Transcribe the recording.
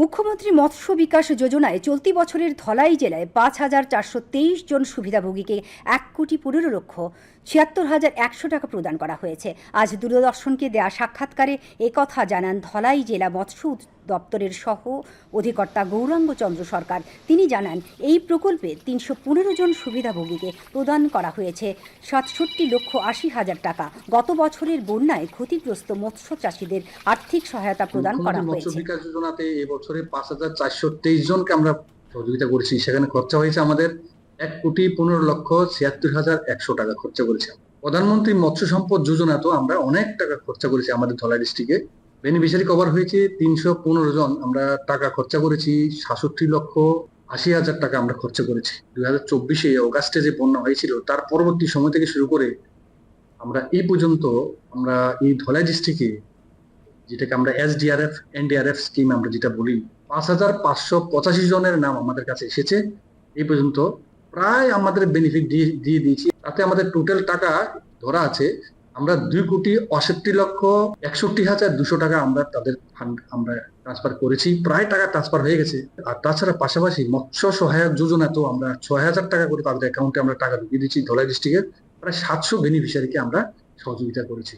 মুখ্যমন্ত্রী মৎস্য বিকাশ যোজনায় চলতি বছরের ধলাই জেলায় পাঁচ হাজার চারশো তেইশ জন সুবিধাভোগীকে এক কোটি পনেরো লক্ষ ছিয়াত্তর হাজার একশো টাকা প্রদান করা হয়েছে। আজ দূরদর্শনকে দেয়া সাক্ষাৎকারে একথা জানান ধলাই জেলা মৎস্য দপ্তরের সহ অধিকর্তা গৌরাঙ্গ চন্দ্র সরকার। তিনি জানান এই প্রকল্পে তিনশো পনেরো জন সুবিধাভোগীকে প্রদান করা হয়েছে। সাতষট্টি লক্ষ আশি হাজার টাকা। গত বছরের বন্যায় ক্ষতিগ্রস্ত মৎস্য চাষীদের আর্থিক সহায়তা প্রদান করা মৎস্য হয়েছে। বিকাশ যোজনাতে এবছরে পাঁচ হাজার চারশো তেইশ জনকে আমরা সহযোগিতা করেছি। সেখানে খরচা হয়েছে আমাদের এক কোটি পনেরো লক্ষ ছিয়াত্তর হাজার একশো টাকা খরচা করেছি। প্রধানমন্ত্রী মৎস্য সম্পদ যোজনা তো আমরা অনেক টাকা খরচা করেছি আমাদের ধলাই ডিস্ট্রিক্টে। বেনিফিশিয়ারি কভার হয়েছে তিনশো পনেরো জন। আমরা টাকা খরচা করেছি সাতষট্টি লক্ষ আশি হাজার টাকা আমরা খরচা করেছি। দুই হাজার চব্বিশে অগাস্টে যে বন্যা হয়েছিল, তার পরবর্তী সময় থেকে শুরু করে আমরা এই পর্যন্ত আমরা এই ধলাই ডিস্ট্রিক্টে যেটাকে আমরা এস এসডিআরএফ এনডিআরএফ স্কিম আমরা যেটা বলি, পাঁচ হাজার পাঁচশো পঁচাশি জনের নাম আমাদের কাছে এসেছে। এই পর্যন্ত প্রায় আমাদের বেনিফিট দিয়ে দিয়ে দিয়েছি। তাতে আমাদের টোটাল টাকা ধরা আছে আমরা দুই কোটি অষট্টি লক্ষ একষট্টি হাজার দুশো টাকা আমরা তাদের ফান্ড আমরা ট্রান্সফার করেছি। প্রায় টাকা ট্রান্সফার হয়ে গেছে। আর তাছাড়া পাশাপাশি মৎস্য সহায়ক যোজনা তো আমরা ছয় হাজার টাকা করে তাদের অ্যাকাউন্টে আমরা টাকা ঢুকিয়ে দিচ্ছি ধলাই ডিস্ট্রিক্টের প্রায় সাতশো বেনিফিশিয়ারিকে আমরা সহযোগিতা করেছি।